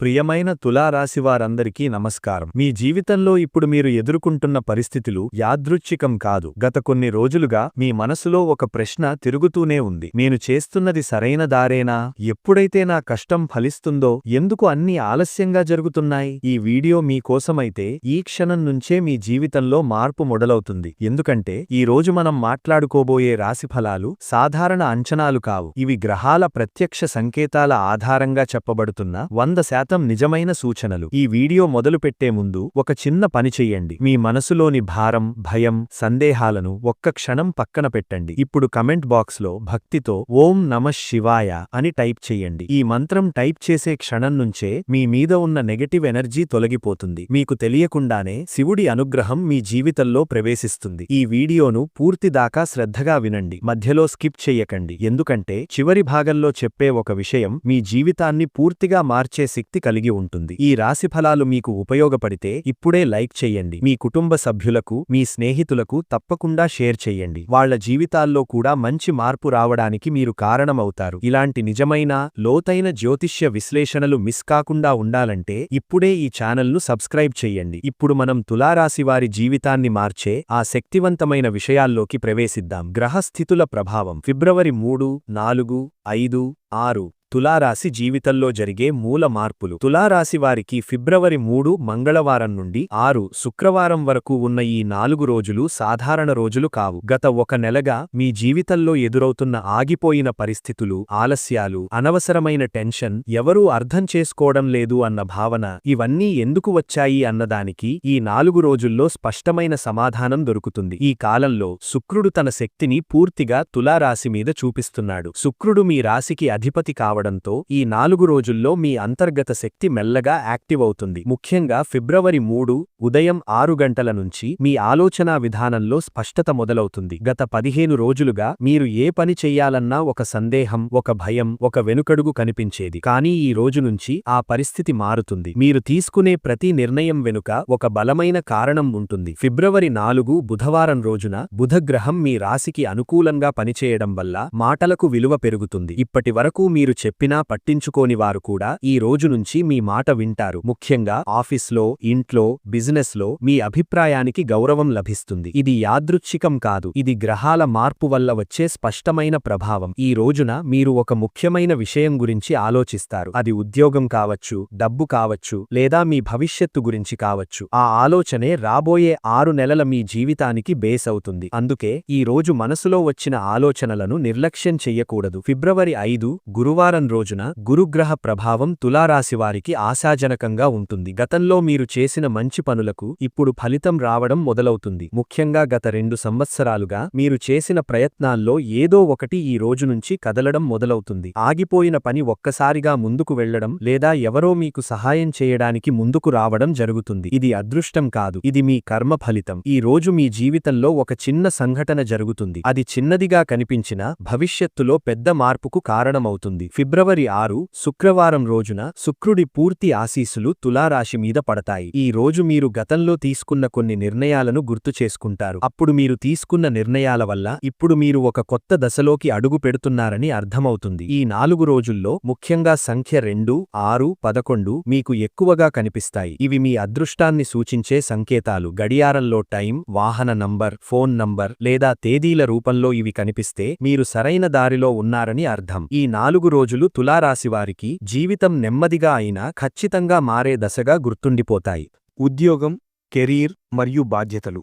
ప్రియమైన తులారాశివారందరికీ నమస్కారం. మీ జీవితంలో ఇప్పుడు మీరు ఎదుర్కొంటున్న పరిస్థితులు యాదృచ్ఛికం కాదు. గత కొన్ని రోజులుగా మీ మనసులో ఒక ప్రశ్న తిరుగుతూనే ఉంది. నేను చేస్తున్నది సరైన దారేనా? ఎప్పుడైతే నా కష్టం ఫలిస్తుందో ఎందుకు అన్ని ఆలస్యంగా జరుగుతున్నాయి? ఈ వీడియో మీకోసమైతే ఈ క్షణం నుంచే మీ జీవితంలో మార్పు మొదలవుతుంది. ఎందుకంటే ఈ రోజు మనం మాట్లాడుకోబోయే రాశిఫలాలు సాధారణ అంచనాలు కావు. ఇవి గ్రహాల ప్రత్యక్ష సంకేతాల ఆధారంగా చెప్పబడుతున్న వంద శాతం నిజమైన సూచనలు. ఈ వీడియో మొదలుపెట్టే ముందు ఒక చిన్న పని చెయ్యండి. మీ మనసులోని భారం భయం సందేహాలను ఒక్క క్షణం పక్కన పెట్టండి. ఇప్పుడు కమెంట్ బాక్స్లో భక్తితో ఓం నమ శివాయ అని టైప్ చెయ్యండి. ఈ మంత్రం టైప్ చేసే క్షణం నుంచే మీ మీద ఉన్న నెగటివ్ ఎనర్జీ తొలగిపోతుంది. మీకు తెలియకుండానే శివుడి అనుగ్రహం మీ జీవితంలో ప్రవేశిస్తుంది. ఈ వీడియోను పూర్తి దాకా శ్రద్ధగా వినండి. మధ్యలో స్కిప్ చెయ్యకండి. ఎందుకంటే చివరి భాగంలో చెప్పే ఒక విషయం మీ జీవితాన్ని పూర్తిగా మార్చే శక్తి కలిగి ఉంటుంది. ఈ రాశిఫలాలు మీకు ఉపయోగపడితే ఇప్పుడే లైక్ చెయ్యండి మీ కుటుంబ సభ్యులకు మీ స్నేహితులకు తప్పకుండా షేర్ చెయ్యండి వాళ్ళ జీవితాల్లో కూడా మంచి మార్పు రావడానికి మీరు కారణమవుతారు. ఇలాంటి నిజమైన లోతైన జ్యోతిష్య విశ్లేషణలు మిస్ కాకుండా ఉండాలంటే ఇప్పుడే ఈ ఛానల్ను సబ్స్క్రైబ్ చెయ్యండి ఇప్పుడు మనం తులారాశివారి జీవితాన్ని మార్చే ఆ శక్తివంతమైన విషయాల్లోకి ప్రవేశిద్దాం. గ్రహస్థితుల ప్రభావం. ఫిబ్రవరి మూడు నాలుగు ఐదు ఆరు. తులారాశి జీవితంలో జరిగే మూల మార్పులు. తులారాశి వారికి ఫిబ్రవరి మూడు మంగళవారం నుండి ఆరు శుక్రవారం వరకు ఉన్న ఈ నాలుగు రోజులు సాధారణ రోజులు కావు. గత ఒక నెలగా మీ జీవితంలో ఎదురవుతున్న ఆగిపోయిన పరిస్థితులు ఆలస్యాలు అనవసరమైన టెన్షన్ ఎవరూ అర్థం చేసుకోవడం లేదు అన్న భావన ఇవన్నీ ఎందుకు వచ్చాయి అన్నదానికి ఈ నాలుగు రోజుల్లో స్పష్టమైన సమాధానం దొరుకుతుంది. ఈ కాలంలో శుక్రుడు తన శక్తిని పూర్తిగా తులారాశి మీద చూపిస్తున్నాడు. శుక్రుడు మీ రాశికి అధిపతి కావడంతో ఈ నాలుగు రోజుల్లో మీ అంతర్గత శక్తి మెల్లగా యాక్టివ్ అవుతుంది. ముఖ్యంగా ఫిబ్రవరి మూడు ఉదయం ఆరు గంటల నుంచి మీ ఆలోచనా విధానంలో స్పష్టత మొదలవుతుంది. గత పదిహేను రోజులుగా మీరు ఏ పని చెయ్యాలన్నా ఒక సందేహం ఒక భయం ఒక వెనుకడుగు కనిపించేది. కానీ ఈ రోజు నుంచి ఆ పరిస్థితి మారుతుంది. మీరు తీసుకునే ప్రతి నిర్ణయం వెనుక ఒక బలమైన కారణం ఉంటుంది. ఫిబ్రవరి నాలుగు బుధవారం రోజున బుధగ్రహం మీ రాశికి అనుకూలంగా పనిచేయడం వల్ల మాటలకు విలువ పెరుగుతుంది. ఇప్పటి వరకు మీరు చెప్పినా పట్టించుకోని వారు కూడా ఈ రోజు నుంచి మీ మాట వింటారు. ముఖ్యంగా ఆఫీస్లో ఇంట్లో బిజినెస్లో మీ అభిప్రాయానికి గౌరవం లభిస్తుంది. ఇది యాదృచ్ఛికం కాదు. ఇది గ్రహాల మార్పు వల్ల వచ్చే స్పష్టమైన ప్రభావం. ఈ రోజున మీరు ఒక ముఖ్యమైన విషయం గురించి ఆలోచిస్తారు. అది ఉద్యోగం కావచ్చు డబ్బు కావచ్చు లేదా మీ భవిష్యత్తు గురించి కావచ్చు. ఆ ఆలోచనే రాబోయే ఆరు నెలల మీ జీవితానికి బేస్ అవుతుంది. అందుకే ఈ రోజు మనసులో వచ్చిన ఆలోచనలను నిర్లక్ష్యం చెయ్యకూడదు ఫిబ్రవరి ఐదు గురువారం రోజున గురుగ్రహ ప్రభావం తులారాశివారికి ఆశాజనకంగా ఉంటుంది. గతంలో మీరు చేసిన మంచి పనులకు ఇప్పుడు ఫలితం రావడం మొదలవుతుంది. ముఖ్యంగా గత రెండు సంవత్సరాలుగా మీరు చేసిన ప్రయత్నాల్లో ఏదో ఒకటి ఈ రోజు నుంచి కదలడం మొదలవుతుంది. ఆగిపోయిన పని ఒక్కసారిగా ముందుకు వెళ్ళడం లేదా ఎవరో మీకు సహాయం చేయడానికి ముందుకు రావడం జరుగుతుంది. ఇది అదృష్టం కాదు. ఇది మీ కర్మ ఫలితం. ఈ రోజు మీ జీవితంలో ఒక చిన్న సంఘటన జరుగుతుంది. అది చిన్నదిగా కనిపించినా భవిష్యత్తులో పెద్ద మార్పుకు కారణమవుతుంది. ఫిబ్రవరి ఆరు శుక్రవారం రోజున శుక్రుడి పూర్తి ఆశీస్సులు తులారాశి మీద పడతాయి. ఈ రోజు మీరు గతంలో తీసుకున్న కొన్ని నిర్ణయాలను గుర్తు చేసుకుంటారు. అప్పుడు మీరు తీసుకున్న నిర్ణయాల వల్ల ఇప్పుడు మీరు ఒక కొత్త దశలోకి అడుగు పెడుతున్నారని అర్థమవుతుంది. ఈ నాలుగు రోజుల్లో ముఖ్యంగా సంఖ్య రెండు ఆరు పదకొండు మీకు ఎక్కువగా కనిపిస్తాయి. ఇవి మీ అదృష్టాన్ని సూచించే సంకేతాలు. గడియారంలో టైం వాహన నంబర్ ఫోన్ నంబర్ లేదా తేదీల రూపంలో ఇవి కనిపిస్తే మీరు సరైన దారిలో ఉన్నారని అర్థం. ఈ నాలుగు రోజులు తులారాశివారికి జీవితం నెమ్మదిగా అయినా ఖచ్చితంగా మారే దశగా గుర్తుండిపోతాయి. ఉద్యోగం కెరీర్ మరియు బాధ్యతలు.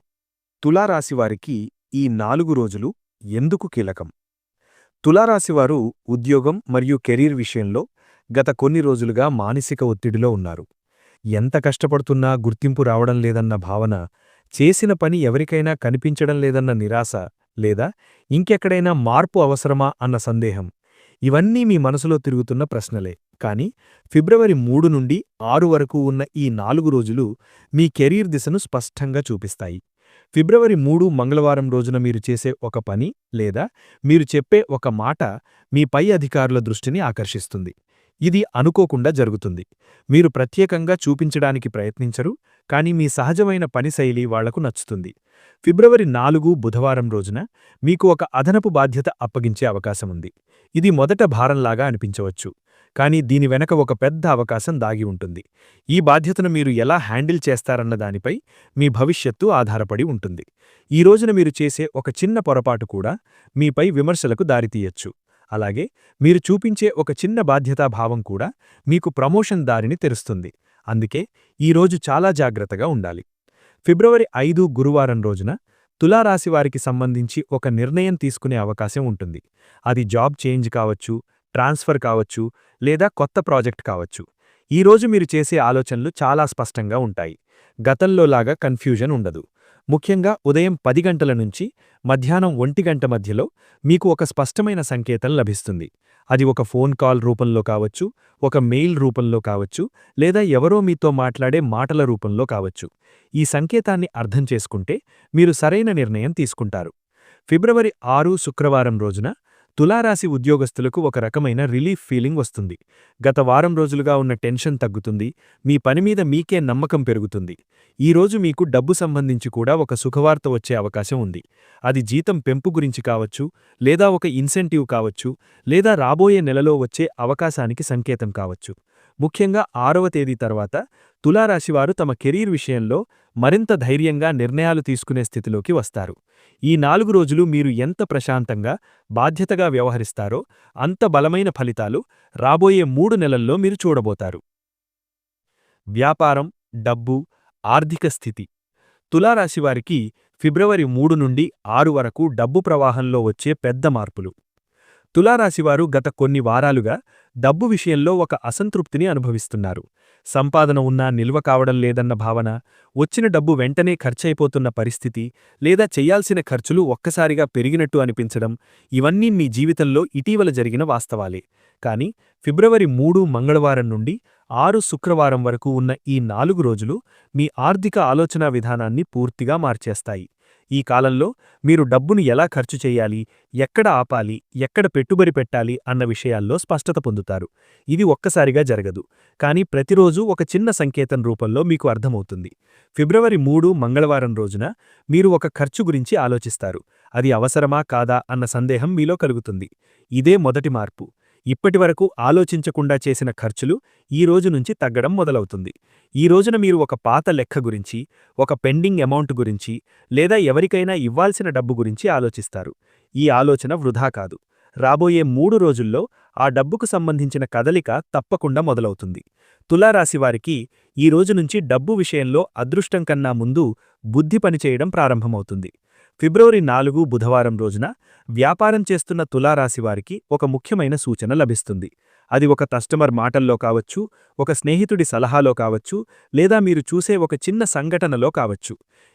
తులారాశివారికి ఈ నాలుగు రోజులు ఎందుకు కీలకం? తులారాశివారు ఉద్యోగం మరియు కెరీర్ విషయంలో గత కొన్ని రోజులుగా మానసిక ఒత్తిడిలో ఉన్నారు. ఎంత కష్టపడుతున్నా గుర్తింపు రావడం లేదన్న భావన చేసిన పని ఎవరికైనా కనిపించడం లేదన్న నిరాశ లేదా ఇంకెక్కడైనా మార్పు అవసరమా అన్న సందేహం ఇవన్నీ మీ మనసులో తిరుగుతున్న ప్రశ్నలే. కాని ఫిబ్రవరి మూడు నుండి ఆరు వరకు ఉన్న ఈ నాలుగు రోజులు మీ కెరీర్ దిశను స్పష్టంగా చూపిస్తాయి. ఫిబ్రవరి మూడు మంగళవారం రోజున మీరు చేసే ఒక పని లేదా మీరు చెప్పే ఒక మాట మీ పై అధికారుల దృష్టిని ఆకర్షిస్తుంది. ఇది అనుకోకుండా జరుగుతుంది. మీరు ప్రత్యేకంగా చూపించడానికి ప్రయత్నించరు కాని మీ సహజమైన పని శైలి వాళ్ళకు నచ్చుతుంది. ఫిబ్రవరి నాలుగు బుధవారం రోజున మీకు ఒక అదనపు బాధ్యత అప్పగించే అవకాశముంది ఇది మొదట భారంలాగా అనిపించవచ్చు. కానీ దీని వెనక ఒక పెద్ద అవకాశం దాగి ఉంటుంది. ఈ బాధ్యతను మీరు ఎలా హ్యాండిల్ చేస్తారన్న దానిపై మీ భవిష్యత్తు ఆధారపడి ఉంటుంది. ఈ రోజున మీరు చేసే ఒక చిన్న పొరపాటు కూడా మీపై విమర్శలకు దారితీయచ్చు. అలాగే మీరు చూపించే ఒక చిన్న బాధ్యతాభావం కూడా మీకు ప్రమోషన్ దారిని తెరుస్తుంది. అందుకే ఈరోజు చాలా జాగ్రత్తగా ఉండాలి. ఫిబ్రవరి ఐదు గురువారం రోజున తులారాశివారికి సంబంధించి ఒక నిర్ణయం తీసుకునే అవకాశం ఉంటుంది. అది జాబ్ చేంజ్ కావచ్చు ట్రాన్స్ఫర్ కావచ్చు లేదా కొత్త ప్రాజెక్ట్ కావచ్చు. ఈరోజు మీరు చేసే ఆలోచనలు చాలా స్పష్టంగా ఉంటాయి. గతంలోలాగా కన్ఫ్యూజన్ ఉండదు. ముఖ్యంగా ఉదయం పది గంటల నుంచి మధ్యాహ్నం ఒంటి గంట మధ్యలో మీకు ఒక స్పష్టమైన సంకేతం లభిస్తుంది. అది ఒక ఫోన్ కాల్ రూపంలో కావచ్చు ఒక మెయిల్ రూపంలో కావచ్చు లేదా ఎవరో మీతో మాట్లాడే మాటల రూపంలో కావచ్చు. ఈ సంకేతాన్ని అర్థం చేసుకుంటే మీరు సరైన నిర్ణయం తీసుకుంటారు. ఫిబ్రవరి ఆరు శుక్రవారం రోజున తులారాశి ఉద్యోగస్తులకు ఒక రకమైన రిలీఫ్ ఫీలింగ్ వస్తుంది. గత వారం రోజులుగా ఉన్న టెన్షన్ తగ్గుతుంది. మీ పనిమీద మీకే నమ్మకం పెరుగుతుంది. ఈరోజు మీకు డబ్బు సంబంధించి కూడా ఒక సుఖవార్త వచ్చే అవకాశం ఉంది. అది జీతం పెంపు గురించి కావచ్చు లేదా ఒక ఇన్సెంటివ్ కావచ్చు లేదా రాబోయే నెలలో వచ్చే అవకాశానికి సంకేతం కావచ్చు. ముఖ్యంగా ఆరవ తేదీ తర్వాత తులారాశివారు తమ కెరీర్ విషయంలో మరింత ధైర్యంగా నిర్ణయాలు తీసుకునే స్థితిలోకి వస్తారు. ఈ నాలుగు రోజులు మీరు ఎంత ప్రశాంతంగా బాధ్యతగా వ్యవహరిస్తారో అంత బలమైన ఫలితాలు రాబోయే మూడు నెలల్లో మీరు చూడబోతారు. వ్యాపారం డబ్బు ఆర్థిక స్థితి. తులారాశివారికి ఫిబ్రవరి మూడు నుండి ఆరు వరకు డబ్బు ప్రవాహంలో వచ్చే పెద్ద మార్పులు. తులారాశివారు గత కొన్ని వారాలుగా డబ్బు విషయంలో ఒక అసంతృప్తిని అనుభవిస్తున్నారు. సంపాదన ఉన్నా నిల్వ కావడం లేదన్న భావన వచ్చిన డబ్బు వెంటనే ఖర్చయిపోతున్న పరిస్థితి లేదా చెయ్యాల్సిన ఖర్చులు ఒక్కసారిగా పెరిగినట్టు అనిపించడం ఇవన్నీ మీ జీవితంలో ఇటీవల జరిగిన వాస్తవాలే. కాని ఫిబ్రవరి మూడు మంగళవారం నుండి ఆరు శుక్రవారం వరకు ఉన్న ఈ నాలుగు రోజులు మీ ఆర్థిక ఆలోచనా విధానాన్ని పూర్తిగా మార్చేస్తాయి. ఈ కాలంలో మీరు డబ్బును ఎలా ఖర్చు చేయాలి ఎక్కడ ఆపాలి ఎక్కడ పెట్టుబడి పెట్టాలి అన్న విషయాల్లో స్పష్టత పొందుతారు. ఇది ఒక్కసారిగా జరగదు. కానీ ప్రతిరోజూ ఒక చిన్న సంకేతం రూపంలో మీకు అర్థమవుతుంది. ఫిబ్రవరి మూడు మంగళవారం రోజున మీరు ఒక ఖర్చు గురించి ఆలోచిస్తారు. అది అవసరమా కాదా అన్న సందేహం మీలో కలుగుతుంది. ఇదే మొదటి మార్పు. ఇప్పటివరకు ఆలోచించకుండా చేసిన ఖర్చులు ఈ రోజు నుంచి తగ్గడం మొదలవుతుంది. ఈ రోజున మీరు ఒక పాత లెక్క గురించి ఒక పెండింగ్ అమౌంట్ గురించి లేదా ఎవరికైనా ఇవ్వాల్సిన డబ్బు గురించి ఆలోచిస్తారు. ఈ ఆలోచన వృధా కాదు. రాబోయే మూడు రోజుల్లో ఆ డబ్బుకు సంబంధించిన కదలిక తప్పకుండా మొదలవుతుంది. తులారాశివారికి ఈ రోజు నుంచి డబ్బు విషయంలో అదృష్టం కన్నా ముందు బుద్ధి పనిచేయడం ప్రారంభమవుతుంది. ఫిబ్రవరి నాలుగు బుధవారం రోజున వ్యాపారం చేస్తున్న తులారాశివారికి ఒక ముఖ్యమైన సూచన లభిస్తుంది. అది ఒక కస్టమర్ మాటల్లో కావచ్చు ఒక స్నేహితుడి సలహాలో కావచ్చు లేదా మీరు చూసే ఒక చిన్న సంఘటనలో కావచ్చు.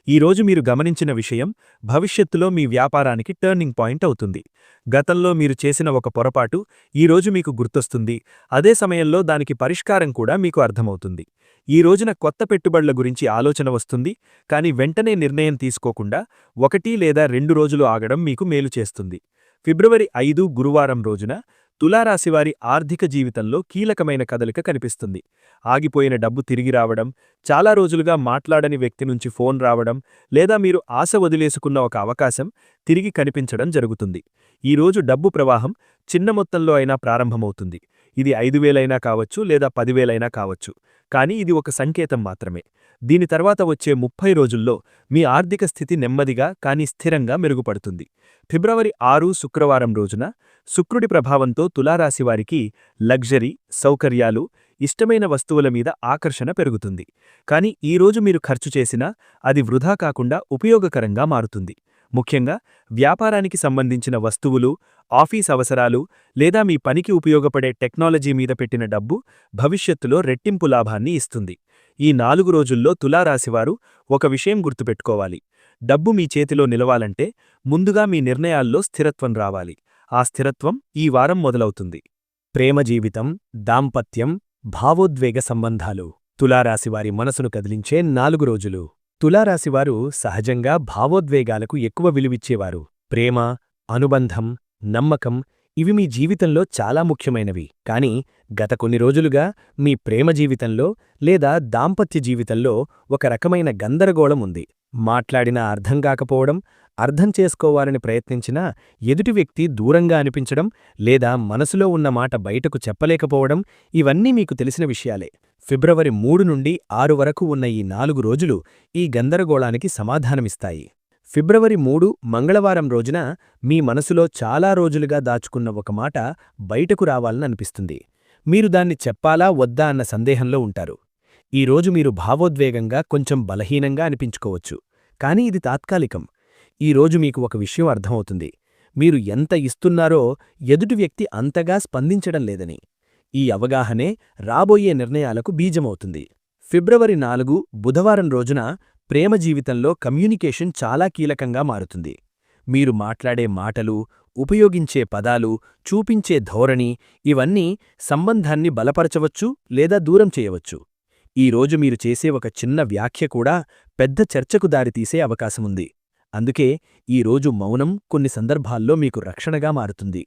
ఈరోజు మీరు గమనించిన విషయం భవిష్యత్తులో మీ వ్యాపారానికి టర్నింగ్ పాయింట్ అవుతుంది. గతంలో మీరు చేసిన ఒక పొరపాటు ఈరోజు మీకు గుర్తొస్తుంది. అదే సమయంలో దానికి పరిష్కారం కూడా మీకు అర్థమవుతుంది. ఈ రోజున కొత్త పెట్టుబడుల గురించి ఆలోచన వస్తుంది కానీ వెంటనే నిర్ణయం తీసుకోకుండా ఒకటి లేదా రెండు రోజులు ఆగడం మీకు మేలు చేస్తుంది. ఫిబ్రవరి ఐదు గురువారం రోజున తులారాశివారి ఆర్థిక జీవితంలో కీలకమైన కదలిక కనిపిస్తుంది. ఆగిపోయిన డబ్బు తిరిగి రావడం చాలా రోజులుగా మాట్లాడని వ్యక్తి నుంచి ఫోన్ రావడం లేదా మీరు ఆశ వదిలేసుకున్న ఒక అవకాశం తిరిగి కనిపించడం జరుగుతుంది. ఈరోజు డబ్బు ప్రవాహం చిన్న మొత్తంలో అయినా ప్రారంభమవుతుంది. ఇది ఐదు వేలైనా కావచ్చు లేదా పదివేలైనా కావచ్చు. కానీ ఇది ఒక సంకేతం మాత్రమే. దీని తర్వాత వచ్చే ముప్పై రోజుల్లో మీ ఆర్థిక స్థితి నెమ్మదిగా కానీ స్థిరంగా మెరుగుపడుతుంది. ఫిబ్రవరి ఆరు శుక్రవారం రోజున శుక్రుడి ప్రభావంతో తులారాశివారికి లగ్జరీ సౌకర్యాలు ఇష్టమైన వస్తువుల మీద ఆకర్షణ పెరుగుతుంది. కానీ ఈరోజు మీరు ఖర్చు చేసినా అది వృధా కాకుండా ఉపయోగకరంగా మారుతుంది. ముఖ్యంగా వ్యాపారానికి సంబంధించిన వస్తువులు ఆఫీస్ అవసరాలు లేదా మీ పనికి ఉపయోగపడే టెక్నాలజీ మీద పెట్టిన డబ్బు భవిష్యత్తులో రెట్టింపు లాభాన్ని ఇస్తుంది. ఈ నాలుగు రోజుల్లో తులారాశివారు ఒక విషయం గుర్తుపెట్టుకోవాలి. డబ్బు మీ చేతిలో నిలవాలంటే ముందుగా మీ నిర్ణయాల్లో స్థిరత్వం రావాలి. ఆ స్థిరత్వం ఈ వారం మొదలవుతుంది. ప్రేమ జీవితం దాంపత్యం భావోద్వేగ సంబంధాలు తులారాశివారి మనసును కదిలించే నాలుగు రోజులు. తులారాశివారు సహజంగా భావోద్వేగాలకు ఎక్కువ విలువిచ్చేవారు. ప్రేమ అనుబంధం నమ్మకం ఇవి మీ జీవితంలో చాలా ముఖ్యమైనవి. కాని గత కొన్ని రోజులుగా మీ ప్రేమ జీవితంలో లేదా దాంపత్య జీవితంలో ఒక రకమైన గందరగోళం ఉంది. మాట్లాడినా అర్థం కాకపోవడం అర్థం చేసుకోవాలని ప్రయత్నించినా ఎదుటి వ్యక్తి దూరంగా అనిపించడం లేదా మనసులో ఉన్న మాట బయటకు చెప్పలేకపోవడం ఇవన్నీ మీకు తెలిసిన విషయాలే. ఫిబ్రవరి మూడు నుండి ఆరు వరకు ఉన్న ఈ నాలుగు రోజులు ఈ గందరగోళానికి సమాధానమిస్తాయి. ఫిబ్రవరి మూడు మంగళవారం రోజున మీ మనసులో చాలా రోజులుగా దాచుకున్న ఒక మాట బయటకు రావాలని అనిపిస్తుంది. మీరు దాన్ని చెప్పాలా వద్దా అన్న సందేహంలో ఉంటారు. ఈరోజు మీరు భావోద్వేగంగా కొంచెం బలహీనంగా అనిపించుకోవచ్చు. కానీ ఇది తాత్కాలికం. ఈరోజు మీకు ఒక విషయం అర్థమవుతుంది. మీరు ఎంత ఇస్తున్నారో ఎదుటి వ్యక్తి అంతగా స్పందించడం లేదని. ఈ అవగాహనే రాబోయే నిర్ణయాలకు బీజమవుతుంది. ఫిబ్రవరి నాలుగు బుధవారం రోజున ప్రేమ జీవితంలో కమ్యూనికేషన్ చాలా కీలకంగా మారుతుంది. మీరు మాట్లాడే మాటలు ఉపయోగించే పదాలు చూపించే ధోరణి ఇవన్నీ సంబంధాన్ని బలపరచవచ్చు లేదా దూరం చేయవచ్చు. ఈరోజు మీరు చేసే ఒక చిన్న వ్యాఖ్య కూడా పెద్ద చర్చకు దారితీసే అవకాశముంది. అందుకే ఈరోజు మౌనం కొన్ని సందర్భాల్లో మీకు రక్షణగా మారుతుంది.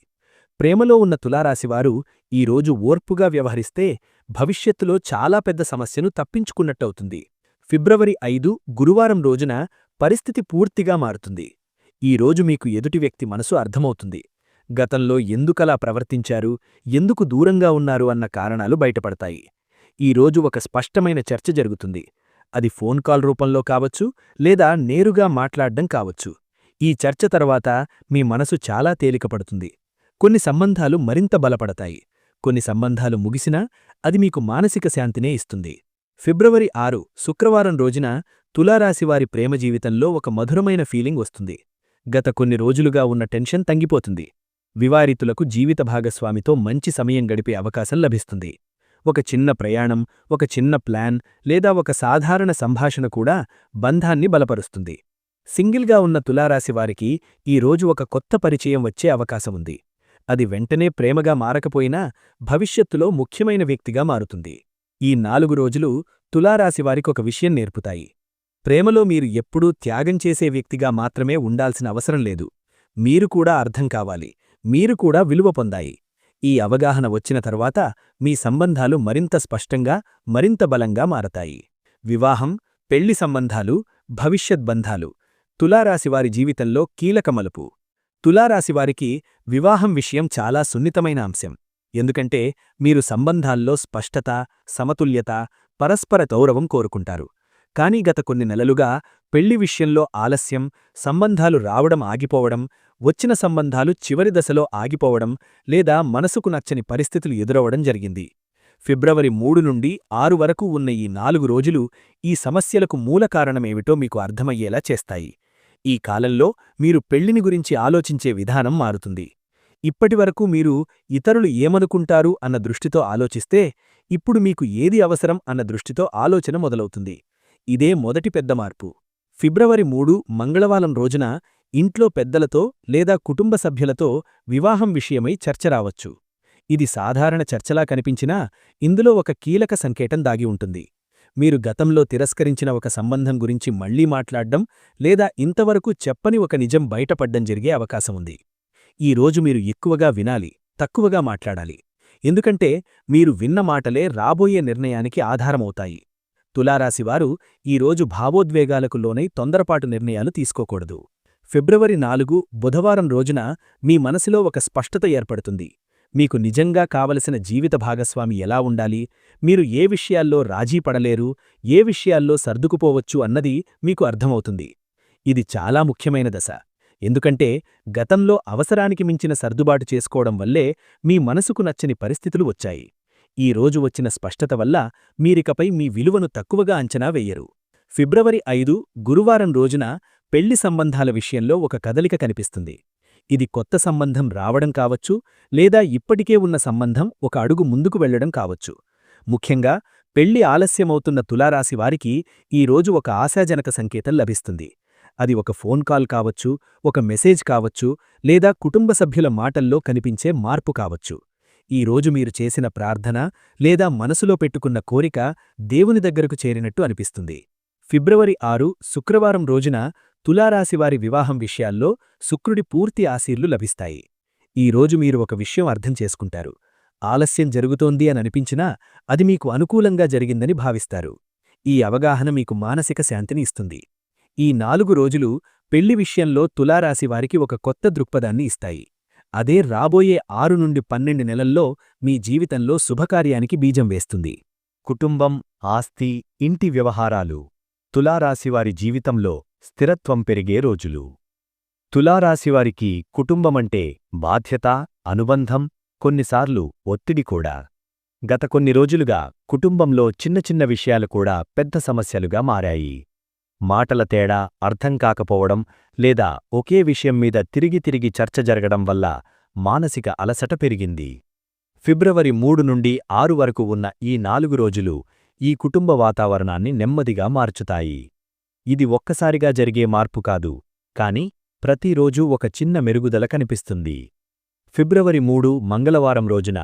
ప్రేమలో ఉన్న తులారాశివారు ఈరోజు ఓర్పుగా వ్యవహరిస్తే భవిష్యత్తులో చాలా పెద్ద సమస్యను తప్పించుకున్నట్టవుతుంది. ఫిబ్రవరి ఐదు గురువారం రోజున పరిస్థితి పూర్తిగా మారుతుంది. ఈరోజు మీకు ఎదుటి వ్యక్తి మనసు అర్థమవుతుంది. గతంలో ఎందుకలా ప్రవర్తించారు ఎందుకు దూరంగా ఉన్నారు అన్న కారణాలు బయటపడతాయి. ఈరోజు ఒక స్పష్టమైన చర్చ జరుగుతుంది. అది ఫోన్ కాల్ రూపంలో కావచ్చు లేదా నేరుగా మాట్లాడ్డం కావచ్చు. ఈ చర్చ తర్వాత మీ మనసు చాలా తేలికపడుతుంది. కొన్ని సంబంధాలు మరింత బలపడతాయి. కొన్ని సంబంధాలు ముగిసినా అది మీకు మానసిక శాంతినే ఇస్తుంది. ఫిబ్రవరి ఆరు శుక్రవారం రోజున తులారాశివారి ప్రేమ జీవితంలో ఒక మధురమైన ఫీలింగ్ వస్తుంది. గత కొన్ని రోజులుగా ఉన్న టెన్షన్ తంగిపోతుంది వివారితులకు జీవిత భాగస్వామితో మంచి సమయం గడిపే అవకాశం లభిస్తుంది. ఒక చిన్న ప్రయాణం ఒక చిన్న ప్లాన్ లేదా ఒక సాధారణ సంభాషణ కూడా బంధాన్ని బలపరుస్తుంది. సింగిల్గా ఉన్న తులారాశివారికి ఈరోజు ఒక కొత్త పరిచయం వచ్చే అవకాశం ఉంది. అది వెంటనే ప్రేమగా మారకపోయినా భవిష్యత్తులో ముఖ్యమైన వ్యక్తిగా మారుతుంది. ఈ నాలుగు రోజులు తులారాశివారికొక విషయం నేర్పుతాయి. ప్రేమలో మీరు ఎప్పుడూ త్యాగం చేసే వ్యక్తిగా మాత్రమే ఉండాల్సిన అవసరం లేదు. మీరు కూడా అర్థం కావాలి. మీరు కూడా విలువ పొందాయి. ఈ అవగాహన వచ్చిన తర్వాత మీ సంబంధాలు మరింత స్పష్టంగా మరింత బలంగా మారతాయి. వివాహం పెళ్ళి సంబంధాలు భవిష్యద్బంధాలు తులారాశివారి జీవితంలో కీలక మలుపు. తులారాశివారికి వివాహం విషయం చాలా సున్నితమైన అంశం. ఎందుకంటే మీరు సంబంధాల్లో స్పష్టత సమతుల్యత పరస్పర గౌరవం కోరుకుంటారు. కానీ గత కొన్ని నెలలుగా పెళ్ళి విషయంలో ఆలస్యం సంబంధాలు రావడం ఆగిపోవడం వచ్చిన సంబంధాలు చివరి దశలో ఆగిపోవడం లేదా మనసుకు నచ్చని పరిస్థితులు ఎదురవడం జరిగింది. ఫిబ్రవరి మూడు నుండి ఆరు వరకు ఉన్న ఈ నాలుగు రోజులు ఈ సమస్యలకు మూల కారణమేమిటో మీకు అర్థమయ్యేలా చేస్తాయి. ఈ కాలంలో మీరు పెళ్ళిని గురించి ఆలోచించే విధానం మారుతుంది. ఇప్పటివరకు మీరు ఇతరులు ఏమనుకుంటారు అన్న దృష్టితో ఆలోచిస్తే ఇప్పుడు మీకు ఏది అవసరం అన్న దృష్టితో ఆలోచన మొదలవుతుంది. ఇదే మొదటి పెద్ద మార్పు. ఫిబ్రవరి మూడు మంగళవారం రోజున ఇంట్లో పెద్దలతో లేదా కుటుంబ సభ్యులతో వివాహం విషయమై చర్చ రావచ్చు. ఇది సాధారణ చర్చలా కనిపించినా ఇందులో ఒక కీలక సంకేతం దాగి ఉంటుంది. మీరు గతంలో తిరస్కరించిన ఒక సంబంధం గురించి మళ్ళీ మాట్లాడ్డం లేదా ఇంతవరకు చెప్పని ఒక నిజం బయటపడ్డం జరిగే అవకాశముంది ఈ రోజు మీరు ఎక్కువగా వినాలి తక్కువగా మాట్లాడాలి. ఎందుకంటే మీరు విన్న మాటలే రాబోయే నిర్ణయానికి ఆధారమవుతాయి. తులారాశివారు ఈరోజు భావోద్వేగాలకు లోనై తొందరపాటు నిర్ణయాలు తీసుకోకూడదు. ఫిబ్రవరి నాలుగు బుధవారం రోజున మీ మనసులో ఒక స్పష్టత ఏర్పడుతుంది. మీకు నిజంగా కావలసిన జీవిత భాగస్వామి ఎలా ఉండాలి? మీరు ఏ విషయాల్లో రాజీ పడలేరు? ఏ విషయాల్లో సర్దుకుపోవచ్చు అన్నది మీకు అర్థమవుతుంది. ఇది చాలా ముఖ్యమైన దశ. ఎందుకంటే గతంలో అవసరానికి మించిన సర్దుబాటు చేసుకోవడం వల్లే మీ మనసుకు నచ్చని పరిస్థితులు వచ్చాయి. ఈ రోజు వచ్చిన స్పష్టత వల్ల మీరికపై మీ విలువను తక్కువగా అంచనా వెయ్యరు ఫిబ్రవరి ఐదు గురువారం రోజున పెళ్ళి సంబంధాల విషయంలో ఒక కదలిక కనిపిస్తుంది. ఇది కొత్త సంబంధం రావడం కావచ్చు లేదా ఇప్పటికే ఉన్న సంబంధం ఒక అడుగు ముందుకు వెళ్ళడం కావచ్చు. ముఖ్యంగా పెళ్ళి ఆలస్యమవుతున్న తులారాశి వారికి ఈరోజు ఒక ఆశాజనక సంకేతం లభిస్తుంది. అది ఒక ఫోన్ కాల్ కావచ్చు ఒక మెసేజ్ కావచ్చు లేదా కుటుంబ సభ్యుల మాటల్లో కనిపించే మార్పు కావచ్చు. ఈరోజు మీరు చేసిన ప్రార్థన లేదా మనసులో పెట్టుకున్న కోరిక దేవుని దగ్గరకు చేరినట్టు అనిపిస్తుంది. ఫిబ్రవరి ఆరు శుక్రవారం రోజున తులారాశివారి వివాహం విషయాల్లో శుక్రుడి పూర్తి ఆశీర్లు లభిస్తాయి. ఈరోజు మీరు ఒక విషయం అర్థం చేసుకుంటారు. ఆలస్యం జరుగుతోంది అని అనిపించినా అది మీకు అనుకూలంగా జరిగిందని భావిస్తారు. ఈ అవగాహన మీకు మానసిక శాంతిని ఇస్తుంది. ఈ నాలుగు రోజులు పెళ్ళి విషయంలో తులారాశివారికి ఒక కొత్త దృక్పథాన్ని ఇస్తాయి. అదే రాబోయే ఆరు నుండి పన్నెండు నెలల్లో మీ జీవితంలో శుభకార్యానికి బీజం వేస్తుంది. కుటుంబం ఆస్తి ఇంటి వ్యవహారాలు. తులారాశివారి జీవితంలో స్థిరత్వం పెరిగే రోజులు. తులారాశివారికి కుటుంబమంటే బాధ్యత అనుబంధం కొన్నిసార్లు ఒత్తిడి కూడా. గత కొన్ని రోజులుగా కుటుంబంలో చిన్న చిన్న విషయాలు కూడా పెద్ద సమస్యలుగా మారాయి. మాటల తేడా అర్థం కాకపోవడం లేదా ఒకే విషయం మీద తిరిగి తిరిగి చర్చ జరగడం వల్ల మానసిక అలసట పెరిగింది. ఫిబ్రవరి మూడు నుండి ఆరు వరకు ఉన్న ఈ నాలుగు రోజులు ఈ కుటుంబ వాతావరణాన్ని నెమ్మదిగా మార్చుతాయి. ఇది ఒక్కసారిగా జరిగే మార్పు కాదు కాని ప్రతిరోజూ ఒక చిన్న మెరుగుదల కనిపిస్తుంది. ఫిబ్రవరి మూడు మంగళవారం రోజున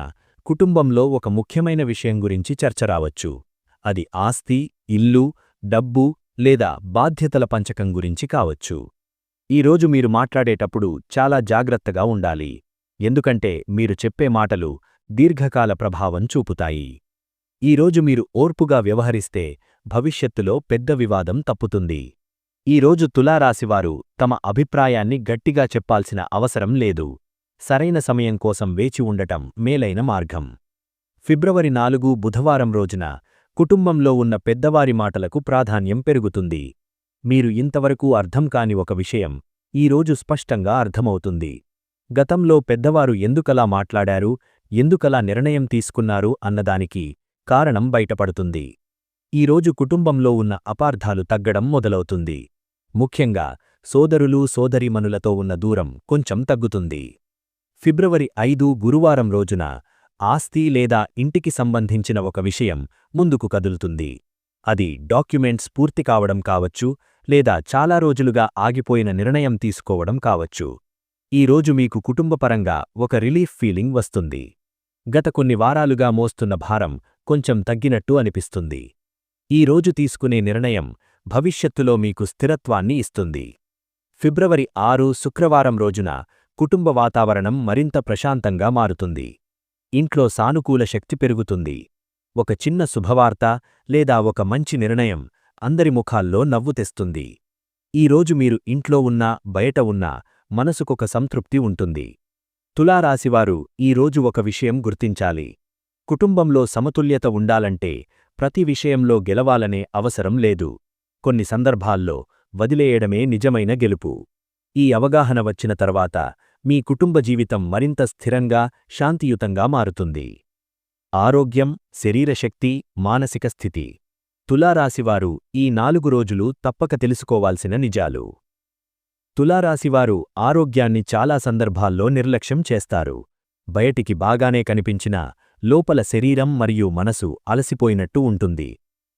కుటుంబంలో ఒక ముఖ్యమైన విషయం గురించి చర్చ రావచ్చు. అది ఆస్తి ఇల్లు డబ్బు లేదా బాధ్యతల పంచకం గురించి కావచ్చు. ఈరోజు మీరు మాట్లాడేటప్పుడు చాలా జాగ్రత్తగా ఉండాలి. ఎందుకంటే మీరు చెప్పే మాటలు దీర్ఘకాల ప్రభావం చూపుతాయి. ఈరోజు మీరు ఓర్పుగా వ్యవహరిస్తే భవిష్యత్తులో పెద్ద వివాదం తప్పుతుంది. ఈరోజు తులారాశివారు తమ అభిప్రాయాన్ని గట్టిగా చెప్పాల్సిన అవసరం లేదు. సరైన సమయం కోసం వేచి ఉండటం మేలైన మార్గం. ఫిబ్రవరి నాలుగు బుధవారం రోజున కుటుంబంలో ఉన్న పెద్దవారి మాటలకు ప్రాధాన్యం పెరుగుతుంది. మీరు ఇంతవరకు అర్థం కాని ఒక విషయం ఈరోజు స్పష్టంగా అర్థమవుతుంది. గతంలో పెద్దవారు ఎందుకలా మాట్లాడారు ఎందుకలా నిర్ణయం తీసుకున్నారు అన్నదానికి కారణం బయటపడుతుంది. ఈరోజు కుటుంబంలో ఉన్న అపార్థాలు తగ్గడం మొదలవుతుంది. ముఖ్యంగా సోదరులు సోదరీమణులతో ఉన్న దూరం కొంచెం తగ్గుతుంది. ఫిబ్రవరి ఐదు గురువారం రోజున ఆస్తి లేదా ఇంటికి సంబంధించిన ఒక విషయం ముందుకు కదులుతుంది. అది డాక్యుమెంట్స్ పూర్తి కావడం కావచ్చు లేదా చాలా రోజులుగా ఆగిపోయిన నిర్ణయం తీసుకోవడం కావచ్చు. ఈరోజు మీకు కుటుంబపరంగా ఒక రిలీఫ్ ఫీలింగ్ వస్తుంది. గత కొన్ని వారాలుగా మోస్తున్న భారం కొంచెం తగ్గినట్టు అనిపిస్తుంది. ఈ రోజు తీసుకునే నిర్ణయం భవిష్యత్తులో మీకు స్థిరత్వాన్ని ఇస్తుంది. ఫిబ్రవరి ఆరు శుక్రవారం రోజున కుటుంబ వాతావరణం మరింత ప్రశాంతంగా మారుతుంది. ఇంట్లో సానుకూల శక్తి పెరుగుతుంది. ఒక చిన్న శుభవార్త లేదా ఒక మంచి నిర్ణయం అందరి ముఖాల్లో నవ్వు తెస్తుంది. ఈరోజు మీరు ఇంట్లో ఉన్నా బయట ఉన్నా మనసుకొక సంతృప్తి ఉంటుంది. తులారాశివారు ఈరోజు ఒక విషయం గుర్తించాలి. కుటుంబంలో సమతుల్యత ఉండాలంటే ప్రతి విషయంలో గెలవాలనే అవసరం లేదు. కొన్ని సందర్భాల్లో వదిలేయడమే నిజమైన గెలుపు. ఈ అవగాహన వచ్చిన తర్వాత మీ కుటుంబ జీవితం మరింత స్థిరంగా శాంతియుతంగా మారుతుంది. ఆరోగ్యం శరీరశక్తి మానసిక స్థితి. తులారాశివారు ఈ నాలుగు రోజులు తప్పక తెలుసుకోవాల్సిన నిజాలు. తులారాశివారు ఆరోగ్యాన్ని చాలా సందర్భాల్లో నిర్లక్ష్యం చేస్తారు. బయటికి బాగానే కనిపించినా లోపల శరీరం మరియు మనసు అలసిపోయినట్టు ఉంటుంది.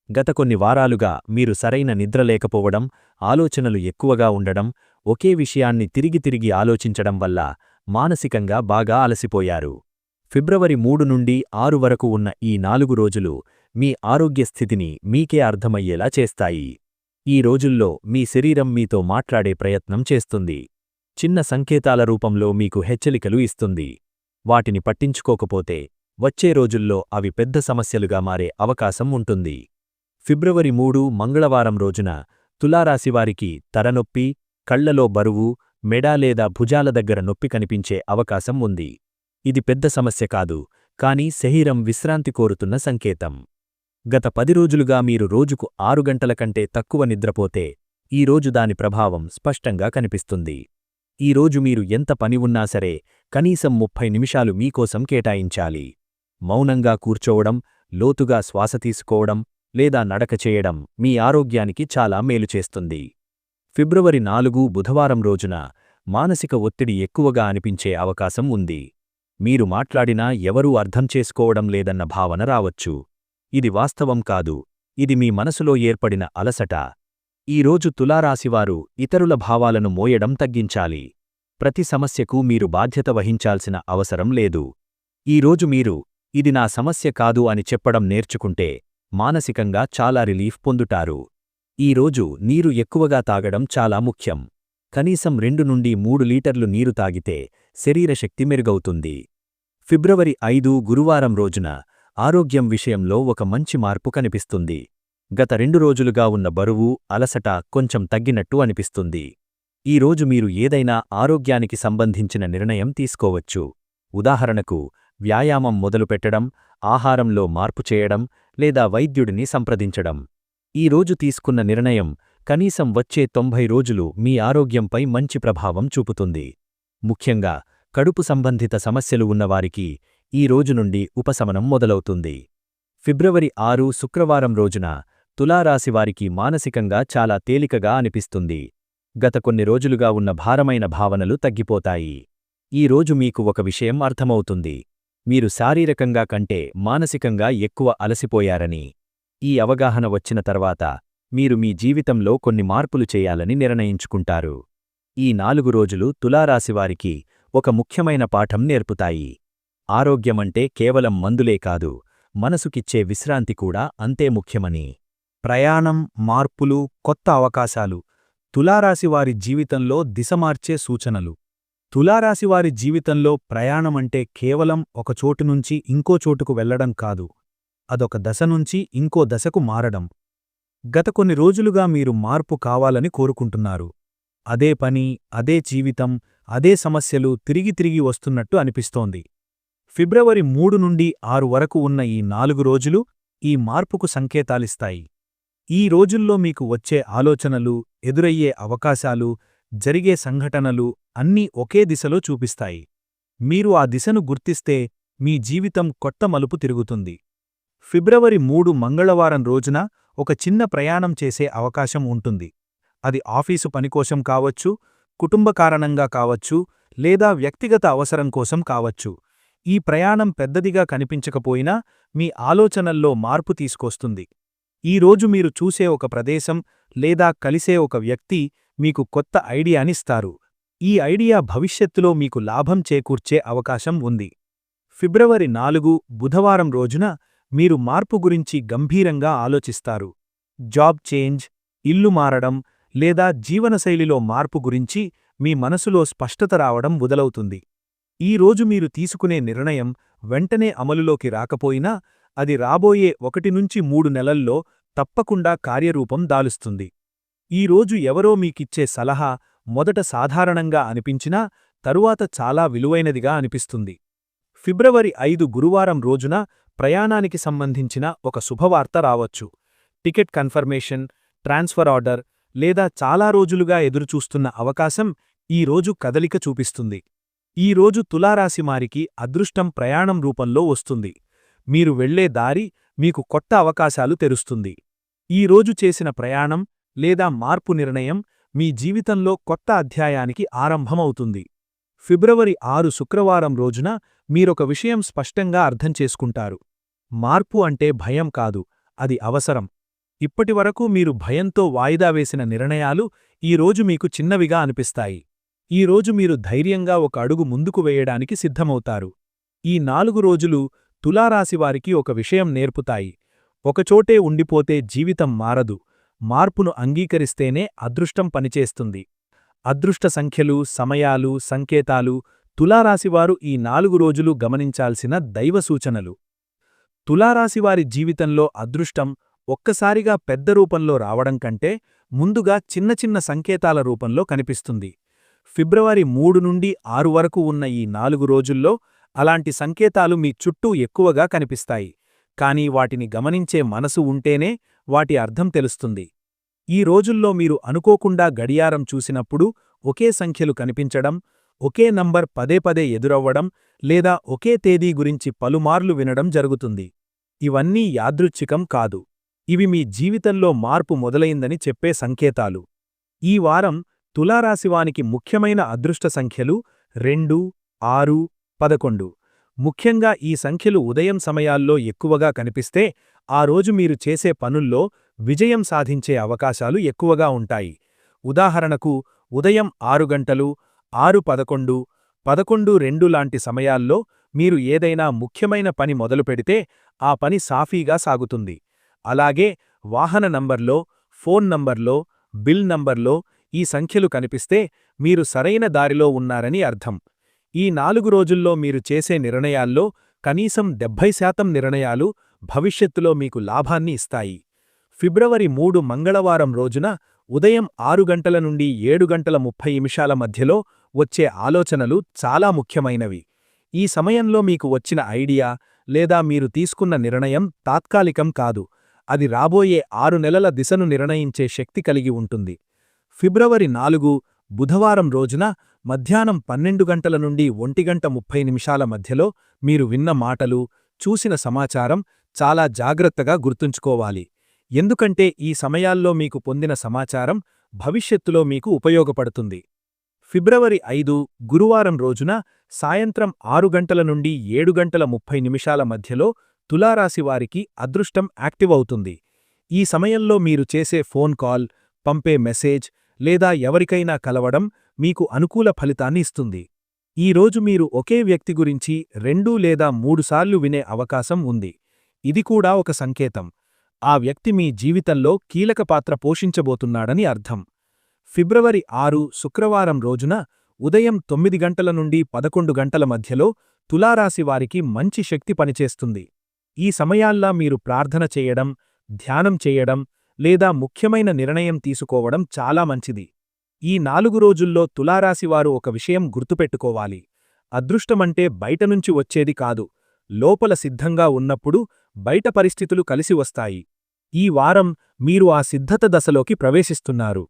గత కొన్ని వారాలుగా మీరు సరైన నిద్ర లేకపోవడం ఆలోచనలు ఎక్కువగా ఉండడం ఒకే విషయాన్ని తిరిగి తిరిగి ఆలోచించడం వల్ల మానసికంగా బాగా అలసిపోయారు. ఫిబ్రవరి మూడు నుండి ఆరు వరకు ఉన్న ఈ నాలుగు రోజులు మీ ఆరోగ్య స్థితిని మీకే అర్థమయ్యేలా చేస్తాయి. ఈ రోజుల్లో మీ శరీరం మీతో మాట్లాడే ప్రయత్నం చేస్తుంది. చిన్న సంకేతాల రూపంలో మీకు హెచ్చరికలు ఇస్తుంది. వాటిని పట్టించుకోకపోతే వచ్చే రోజుల్లో అవి పెద్ద సమస్యలుగా మారే అవకాశం ఉంటుంది. ఫిబ్రవరి మూడు మంగళవారం రోజున తులారాశివారికి తరనొప్పి కళ్ళలో బరువు మెడ లేదా భుజాల దగ్గర నొప్పి కనిపించే అవకాశం ఉంది. ఇది పెద్ద సమస్య కాదు కానీ శరీరం విశ్రాంతి కోరుతున్న సంకేతం. గత పది రోజులుగా మీరు రోజుకు ఆరు గంటల కంటే తక్కువ నిద్రపోతే ఈరోజు దాని ప్రభావం స్పష్టంగా కనిపిస్తుంది. ఈరోజు మీరు ఎంత పని ఉన్నా సరే కనీసం ముప్పై నిమిషాలు మీకోసం కేటాయించాలి. మౌనంగా కూర్చోవడం లోతుగా శ్వాస తీసుకోవడం లేదా నడక చేయడం మీ ఆరోగ్యానికి చాలా మేలు చేస్తుంది. ఫిబ్రవరి నాలుగు బుధవారం రోజున మానసిక ఒత్తిడి ఎక్కువగా అనిపించే అవకాశం ఉంది. మీరు మాట్లాడినా ఎవరూ అర్థం చేసుకోవడం లేదన్న భావన రావచ్చు. ఇది వాస్తవం కాదు. ఇది మీ మనసులో ఏర్పడిన అలసట. ఈరోజు తులారాశివారు ఇతరుల భావాలను మోయడం తగ్గించాలి. ప్రతి సమస్యకు మీరు బాధ్యత వహించాల్సిన అవసరం లేదు. ఈరోజు మీరు ఇది నా సమస్య కాదు అని చెప్పడం నేర్చుకుంటే మానసికంగా చాలా రిలీఫ్ పొందుతారు. ఈరోజు నీరు ఎక్కువగా తాగడం చాలా ముఖ్యం. కనీసం రెండు నుండి మూడు లీటర్లు నీరు తాగితే శరీరశక్తి మెరుగవుతుంది. ఫిబ్రవరి ఐదు గురువారం రోజున ఆరోగ్యం విషయంలో ఒక మంచి మార్పు కనిపిస్తుంది. గత రెండు రోజులుగా ఉన్న బరువు అలసట కొంచెం తగ్గినట్టు అనిపిస్తుంది. ఈరోజు మీరు ఏదైనా ఆరోగ్యానికి సంబంధించిన నిర్ణయం తీసుకోవచ్చు. ఉదాహరణకు వ్యాయామం మొదలుపెట్టడం ఆహారంలో మార్పు చేయడం లేదా వైద్యుడిని సంప్రదించడం. ఈరోజు తీసుకున్న నిర్ణయం కనీసం వచ్చే తొంభై రోజులు మీ ఆరోగ్యంపై మంచి ప్రభావం చూపుతుంది. ముఖ్యంగా కడుపు సంబంధిత సమస్యలు ఉన్నవారికి ఈ రోజు నుండి ఉపశమనం మొదలవుతుంది. ఫిబ్రవరి ఆరు శుక్రవారం రోజున తులారాశివారికి మానసికంగా చాలా తేలికగా అనిపిస్తుంది. గత కొన్ని రోజులుగా ఉన్న భారమైన భావనలు తగ్గిపోతాయి. ఈ రోజు మీకు ఒక విషయం అర్థమవుతుంది. మీరు శారీరకంగా కంటే మానసికంగా ఎక్కువ అలసిపోయారని ఈ అవగాహన వచ్చిన తర్వాత మీరు మీ జీవితంలో కొన్ని మార్పులు చేయాలని నిర్ణయించుకుంటారు. ఈ నాలుగు రోజులు తులారాశివారికి ఒక ముఖ్యమైన పాఠం నేర్పుతాయి. ఆరోగ్యమంటే కేవలం మందులే కాదు మనసుకిచ్చే విశ్రాంతి కూడా అంతే ముఖ్యమని. ప్రయాణం మార్పులు కొత్త అవకాశాలు తులారాశివారి జీవితంలో దిశమార్చే సూచనలు. తులారాశివారి జీవితంలో ప్రయాణమంటే కేవలం ఒక చోటు నుంచి ఇంకో చోటుకు వెళ్ళడం కాదు. అదొక దశ నుంచి ఇంకో దశకు మారడం. గత కొన్ని రోజులుగా మీరు మార్పు కావాలని కోరుకుంటున్నారు. అదే పని అదే జీవితం అదే సమస్యలు తిరిగి తిరిగి వస్తున్నట్టు అనిపిస్తోంది. ఫిబ్రవరి మూడు నుండి ఆరు వరకు ఉన్న ఈ నాలుగు రోజులు ఈ మార్పుకు సంకేతాలిస్తాయి. ఈ రోజుల్లో మీకు వచ్చే ఆలోచనలు ఎదురయ్యే అవకాశాలు జరిగే సంఘటనలు అన్నీ ఒకే దిశలో చూపిస్తాయి. మీరు ఆ దిశను గుర్తిస్తే మీ జీవితం కొత్త మలుపు తిరుగుతుంది. ఫిబ్రవరి మూడు మంగళవారం రోజున ఒక చిన్న ప్రయాణం చేసే అవకాశం ఉంటుంది. అది ఆఫీసు పనికోసం కావచ్చు కుటుంబ కారణంగా కావచ్చు లేదా వ్యక్తిగత అవసరం కోసం కావచ్చు. ఈ ప్రయాణం పెద్దదిగా కనిపించకపోయినా మీ ఆలోచనల్లో మార్పు తీసుకొస్తుంది. ఈ రోజు మీరు చూసే ఒక ప్రదేశం లేదా కలిసే ఒక వ్యక్తి మీకు కొత్త ఐడియానిస్తారు. ఈ ఐడియా భవిష్యత్తులో మీకు లాభం చేకూర్చే అవకాశం ఉంది. ఫిబ్రవరి నాలుగు బుధవారం రోజున మీరు మార్పు గురించి గంభీరంగా ఆలోచిస్తారు. జాబ్ చేంజ్ ఇల్లు మారడం లేదా జీవనశైలిలో మార్పు గురించి మీ మనసులో స్పష్టత రావడం మొదలవుతుంది. ఈరోజు మీరు తీసుకునే నిర్ణయం వెంటనే అమలులోకి రాకపోయినా అది రాబోయే ఒకటి నుంచి మూడు నెలల్లో తప్పకుండా కార్యరూపం దాలుస్తుంది. ఈరోజు ఎవరో మీకిచ్చే సలహా మొదట సాధారణంగా అనిపించినా తరువాత చాలా విలువైనదిగా అనిపిస్తుంది. ఫిబ్రవరి ఐదు గురువారం రోజున ప్రయాణానికి సంబంధించిన ఒక శుభవార్త రావచ్చు. టికెట్ కన్ఫర్మేషన్ ట్రాన్స్ఫర్ ఆర్డర్ లేదా చాలా రోజులుగా ఎదురుచూస్తున్న అవకాశం ఈరోజు కదలిక చూపిస్తుంది. ఈరోజు తులారాశిమారికి అదృష్టం ప్రయాణం రూపంలో వస్తుంది. మీరు వెళ్ళే దారి మీకు కొత్త అవకాశాలు తెరుస్తుంది. ఈరోజు చేసిన ప్రయాణం లేదా మార్పు నిర్ణయం మీ జీవితంలో కొత్త అధ్యాయానికి ఆరంభమవుతుంది. ఫిబ్రవరి ఆరు శుక్రవారం రోజున మీరొక విషయం స్పష్టంగా అర్థం చేసుకుంటారు. మార్పు అంటే భయం కాదు అది అవసరం. ఇప్పటివరకు మీరు భయంతో వాయిదా వేసిన నిర్ణయాలు ఈరోజు మీకు చిన్నవిగా అనిపిస్తాయి. ఈరోజు మీరు ధైర్యంగా ఒక అడుగు ముందుకు వేయడానికి సిద్ధమవుతారు. ఈ నాలుగు రోజులు తులారాశివారికి ఒక విషయం నేర్పుతాయి. ఒకచోటే ఉండిపోతే జీవితం మారదు. మార్పును అంగీకరిస్తేనే అదృష్టం పనిచేస్తుంది. అదృష్ట సంఖ్యలు సమయాలు సంకేతాలు తులారాశివారు ఈ నాలుగు రోజులు గమనించాల్సిన దైవ సూచనలు. తులారాశివారి జీవితంలో అదృష్టం ఒక్కసారిగా పెద్ద రూపంలో రావడం కంటే ముందుగా చిన్న చిన్న సంకేతాల రూపంలో కనిపిస్తుంది. ఫిబ్రవరి మూడు నుండి ఆరు వరకు ఉన్న ఈ నాలుగు రోజుల్లో అలాంటి సంకేతాలు మీ చుట్టూ ఎక్కువగా కనిపిస్తాయి. కానీ వాటిని గమనించే మనసు ఉంటేనే వాటి అర్థం తెలుస్తుంది. ఈ రోజుల్లో మీరు అనుకోకుండా గడియారం చూసినప్పుడు ఒకే సంఖ్యలు కనిపించడం ఒకే నంబర్ పదే పదే ఎదురవ్వడం లేదా ఒకే తేదీ గురించి పలుమార్లు వినడం జరుగుతుంది. ఇవన్నీ యాదృచ్ఛికం కాదు. ఇవి మీ జీవితంలో మార్పు మొదలైందని చెప్పే సంకేతాలు. ఈ వారం తులారాశివానికి ముఖ్యమైన అదృష్ట సంఖ్యలు రెండు ఆరు పదకొండు. ముఖ్యంగా ఈ సంఖ్యలు ఉదయం సమయాల్లో ఎక్కువగా కనిపిస్తే ఆ రోజు మీరు చేసే పనుల్లో విజయం సాధించే అవకాశాలు ఎక్కువగా ఉంటాయి. ఉదాహరణకు ఉదయం ఆరు గంటలు ఆరు పదకొండు పదకొండు రెండు లాంటి సమయాల్లో మీరు ఏదైనా ముఖ్యమైన పని మొదలుపెడితే ఆ పని సాఫీగా సాగుతుంది. అలాగే వాహన నంబర్లో ఫోన్ నంబర్లో బిల్ నంబర్లో ఈ సంఖ్యలు కనిపిస్తే మీరు సరైన దారిలో ఉన్నారని అర్థం. ఈ నాలుగు రోజుల్లో మీరు చేసే నిర్ణయాల్లో కనీసం డెబ్భై శాతం నిర్ణయాలు భవిష్యత్తులో మీకు లాభాన్ని ఇస్తాయి. ఫిబ్రవరి మూడు మంగళవారం రోజున ఉదయం ఆరు గంటల నుండి ఏడు గంటల ముప్పై నిమిషాల మధ్యలో వచ్చే ఆలోచనలు చాలా ముఖ్యమైనవి. ఈ సమయంలో మీకు వచ్చిన ఐడియా లేదా మీరు తీసుకున్న నిర్ణయం తాత్కాలికం కాదు అది రాబోయే ఆరు నెలల దిశను నిర్ణయించే శక్తి కలిగి ఉంటుంది. ఫిబ్రవరి నాలుగు బుధవారం రోజున మధ్యాహ్నం పన్నెండు గంటల నుండి ఒంటిగంట ముప్పై నిమిషాల మధ్యలో మీరు విన్న మాటలు చూసిన సమాచారం చాలా జాగ్రత్తగా గుర్తుంచుకోవాలి. ఎందుకంటే ఈ సమయాల్లో మీకు పొందిన సమాచారం భవిష్యత్తులో మీకు ఉపయోగపడుతుంది. ఫిబ్రవరి ఐదు గురువారం రోజున సాయంత్రం ఆరు గంటల నుండి ఏడు గంటల ముప్పై నిమిషాల మధ్యలో తులారాశివారికి అదృష్టం యాక్టివ్ అవుతుంది. ఈ సమయంలో మీరు చేసే ఫోన్ కాల్ పంపే మెసేజ్ లేదా ఎవరికైనా కలవడం మీకు అనుకూల ఫలితాన్ని ఇస్తుంది. ఈ రోజు మీరు ఒకే వ్యక్తి గురించి రెండు లేదా మూడుసార్లు వినే అవకాశం ఉంది. ఇది కూడా ఒక సంకేతం. ఆ వ్యక్తి మీ జీవితంలో కీలక పాత్ర పోషించబోతున్నాడని అర్థం. ఫిబ్రవరి ఆరు శుక్రవారం రోజున ఉదయం తొమ్మిది గంటల నుండి పదకొండు గంటల మధ్యలో తులారాశి వారికి మంచి శక్తి పనిచేస్తుంది. ఈ సమయాల్లా మీరు ప్రార్థన చేయడం ధ్యానం చేయడం లేదా ముఖ్యమైన నిర్ణయం తీసుకోవడం చాలా మంచిది. ఈ నాలుగు రోజుల్లో తులారాశివారు ఒక విషయం గుర్తుపెట్టుకోవాలి. అదృష్టమంటే బయటనుంచి వచ్చేది కాదు. లోపల సిద్ధంగా ఉన్నప్పుడు బయట పరిస్థితులు కలిసి వస్తాయి. ఈ వారం మీరు ఆ సిద్ధత దశలోకి ప్రవేశిస్తున్నారు.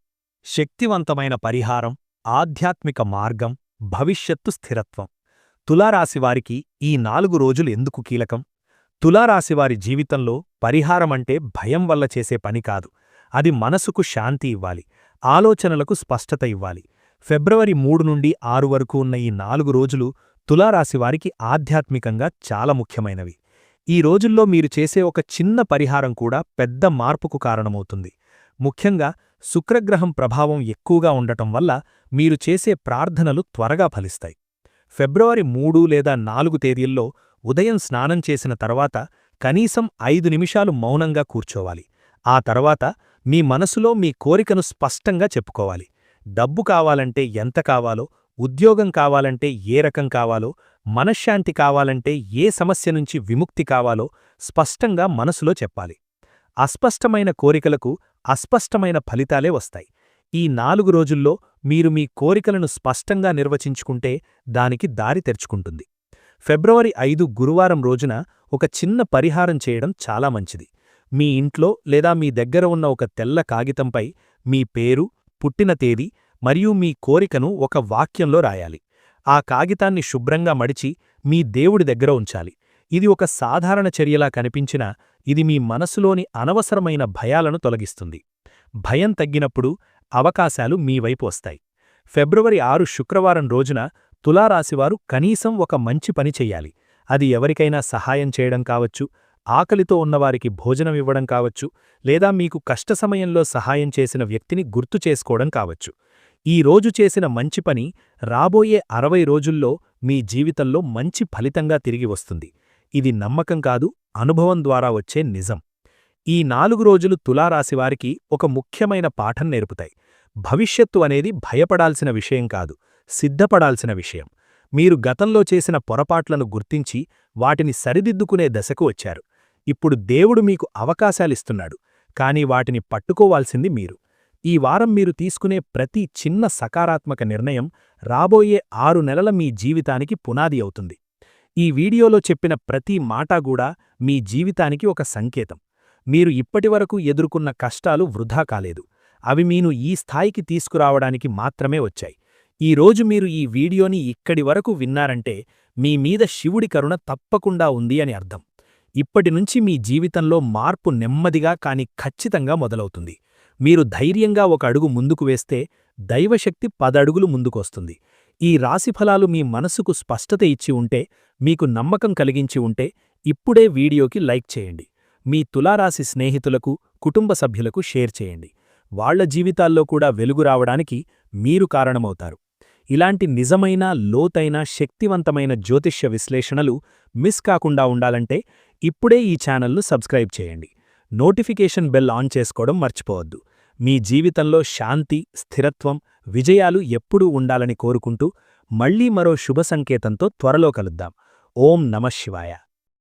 శక్తివంతమైన పరిహారం ఆధ్యాత్మిక మార్గం భవిష్యత్తు స్థిరత్వం. తులారాశివారికి ఈ నాలుగు రోజులు ఎందుకు కీలకం? తులారాశివారి జీవితంలో పరిహారమంటే భయం వల్ల చేసే పని కాదు. అది మనసుకు శాంతి ఇవ్వాలి ఆలోచనలకు స్పష్టత ఇవ్వాలి. ఫిబ్రవరి మూడు నుండి ఆరు వరకు ఉన్న ఈ నాలుగు రోజులు తులారాశివారికి ఆధ్యాత్మికంగా చాలా ముఖ్యమైనవి. ఈ రోజుల్లో మీరు చేసే ఒక చిన్న పరిహారం కూడా పెద్ద మార్పుకు కారణమవుతుంది. ముఖ్యంగా శుక్రగ్రహం ప్రభావం ఎక్కువగా ఉండటం వల్ల మీరు చేసే ప్రార్థనలు త్వరగా ఫలిస్తాయి. ఫిబ్రవరి మూడు లేదా నాలుగు తేదీల్లో ఉదయం స్నానం చేసిన తర్వాత కనీసం ఐదు నిమిషాలు మౌనంగా కూర్చోవాలి. ఆ తర్వాత మీ మనసులో మీ కోరికను స్పష్టంగా చెప్పుకోవాలి. డబ్బు కావాలంటే ఎంత కావాలో ఉద్యోగం కావాలంటే ఏ రకం కావాలో మనశ్శాంతి కావాలంటే ఏ సమస్య నుంచి విముక్తి కావాలో స్పష్టంగా మనసులో చెప్పాలి. అస్పష్టమైన కోరికలకు అస్పష్టమైన ఫలితాలే వస్తాయి. ఈ నాలుగు రోజుల్లో మీరు మీ కోరికలను స్పష్టంగా నిర్వచించుకుంటే దానికి దారి తెరుచుకుంటుంది. ఫిబ్రవరి ఐదు గురువారం రోజున ఒక చిన్న పరిహారం చేయడం చాలా మంచిది. మీ ఇంట్లో లేదా మీ దగ్గర ఉన్న ఒక తెల్ల కాగితంపై మీ పేరు పుట్టిన తేదీ మరియు మీ కోరికను ఒక వాక్యంలో రాయాలి. ఆ కాగితాన్ని శుభ్రంగా మడిచి మీ దేవుడి దగ్గర ఉంచాలి. ఇది ఒక సాధారణ చర్యలా కనిపించినా ఇది మీ మనసులోని అనవసరమైన భయాలను తొలగిస్తుంది. భయం తగ్గినప్పుడు అవకాశాలు మీ వైపు వస్తాయి. ఫిబ్రవరి ఆరు శుక్రవారం రోజున తులారాశివారు కనీసం ఒక మంచి పని చెయ్యాలి. అది ఎవరికైనా సహాయం చేయడం కావచ్చు ఆకలితో ఉన్నవారికి భోజనమివ్వడం కావచ్చు లేదా మీకు కష్ట సమయంలో సహాయం చేసిన వ్యక్తిని గుర్తు చేసుకోవడం కావచ్చు. ఈ రోజు చేసిన మంచి పని రాబోయే అరవై రోజుల్లో మీ జీవితంలో మంచి ఫలితంగా తిరిగి వస్తుంది. ఇది నమ్మకం కాదు అనుభవం ద్వారా వచ్చే నిజం. ఈ నాలుగు రోజులు తులారాశివారికి ఒక ముఖ్యమైన పాఠం నేర్పుతాయి. భవిష్యత్తు అనేది భయపడాల్సిన విషయం కాదు సిద్ధపడాల్సిన విషయం. మీరు గతంలో చేసిన పొరపాట్లను గుర్తించి వాటిని సరిదిద్దుకునే దశకు వచ్చారు. ఇప్పుడు దేవుడు మీకు అవకాశాలిస్తున్నాడు కాని వాటిని పట్టుకోవాల్సింది మీరు. ఈ వారం మీరు తీసుకునే ప్రతి చిన్న సకారాత్మక నిర్ణయం రాబోయే ఆరు నెలల మీ జీవితానికి పునాది అవుతుంది. ఈ వీడియోలో చెప్పిన ప్రతి మాటాగూడా మీ జీవితానికి ఒక సంకేతం. మీరు ఇప్పటివరకు ఎదుర్కొన్న కష్టాలు వృధా కాలేదు. అవి మీను ఈ స్థాయికి తీసుకురావడానికి మాత్రమే వచ్చాయి. ఈ రోజు మీరు ఈ వీడియోని ఇక్కడి వరకు విన్నారంటే మీ మీద శివుడి కరుణ తప్పకుండా ఉంది అని అర్థం. ఇప్పటినుంచి మీ జీవితంలో మార్పు నెమ్మదిగా కాని ఖచ్చితంగా మొదలవుతుంది. మీరు ధైర్యంగా ఒక అడుగు ముందుకు వేస్తే దైవశక్తి పదడుగులు ముందుకొస్తుంది. ఈ రాశిఫలాలు మీ మనసుకు స్పష్టత ఇచ్చి ఉంటే మీకు నమ్మకం కలిగించి ఉంటే ఇప్పుడే వీడియోకి లైక్ చేయండి. మీ తులారాశి స్నేహితులకు కుటుంబ సభ్యులకు షేర్ చేయండి. వాళ్ళ జీవితాల్లో కూడా వెలుగు రావడానికి మీరు కారణమవుతారు. ఇలాంటి నిజమైన లోతైన శక్తివంతమైన జ్యోతిష్య విశ్లేషణలు మిస్ కాకుండా ఉండాలంటే ఇప్పుడే ఈ ఛానల్ను సబ్స్క్రైబ్ చేయండి. నోటిఫికేషన్ బెల్ ఆన్ చేసుకోవడం మర్చిపోవద్దు. మీ జీవితంలో శాంతి స్థిరత్వం విజయాలు ఎప్పుడూ ఉండాలని కోరుకుంటూ మళ్ళీ మరో శుభ సంకేతంతో త్వరలో కలుద్దాం. ఓం నమఃశివాయ